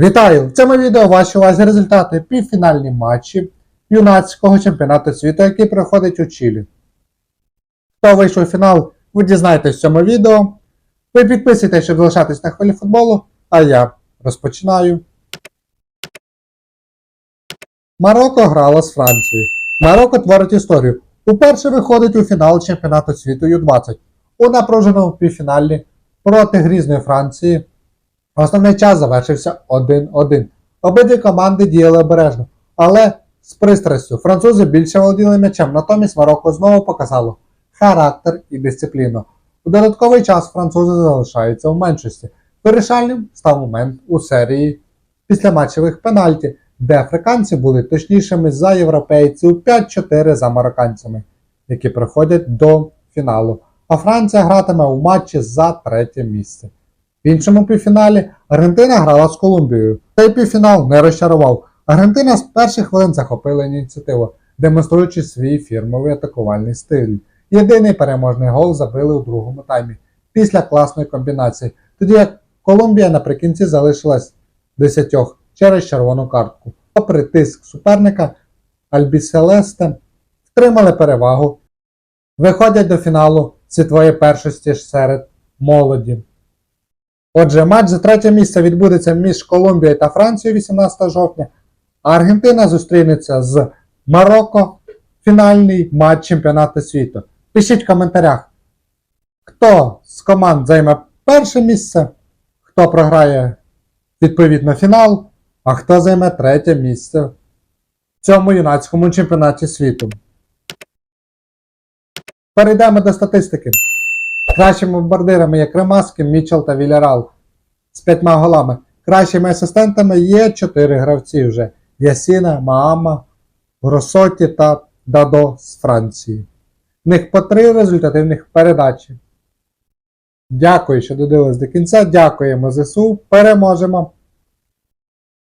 Вітаю! В цьому відео ваші увазі результати півфінальні матчі юнацького чемпіонату світу, який проходить у Чилі. Хто вийшов у фінал, ви дізнаєтесь в цьому відео. Ви підписуйтесь, щоб залишатись на хвилі футболу, а я розпочинаю. Марокко грала з Францією. Марокко творить історію. Уперше виходить у фінал чемпіонату світу Ю-20 у напруженому півфіналі проти грізної Франції. Основний час завершився 1-1. Обидві команди діяли обережно, але з пристрастю французи більше володіли м'ячем, натомість Марокко знову показало характер і дисципліну. У додатковий час французи залишаються в меншості. Вирішальним став момент у серії післяматчевих пенальті, де африканці були точнішими за європейців 5-4 за марокканцями, які приходять до фіналу. А Франція гратиме у матчі за третє місце. В іншому півфіналі Аргентина грала з Колумбією. Цей півфінал не розчарував. Аргентина з перших хвилин захопила ініціативу, демонструючи свій фірмовий атакувальний стиль. Єдиний переможний гол забили у другому таймі після класної комбінації, тоді як Колумбія наприкінці залишилась десятьох через червону картку. Попри тиск суперника, Альбіселесте втримали перевагу, виходять до фіналу світової першості серед молоді. Отже, матч за третє місце відбудеться між Колумбією та Францією 18 жовтня, а Аргентина зустрінеться з Марокко фінальний матч чемпіонату світу. Пишіть в коментарях, хто з команд займе перше місце, хто програє відповідно фінал, а хто займе третє місце в цьому юнацькому чемпіонаті світу. Перейдемо до статистики. Кращими бомбардирами є Кремаски, Мічел та Вілярал з п'ятьма голами. Кращими асистентами є чотири гравці вже: Ясіна, Маама, Гросоті та Дадо з Франції. В них по три результативних передачі. Дякую, що додивились до кінця. Дякуємо ЗСУ. Переможемо!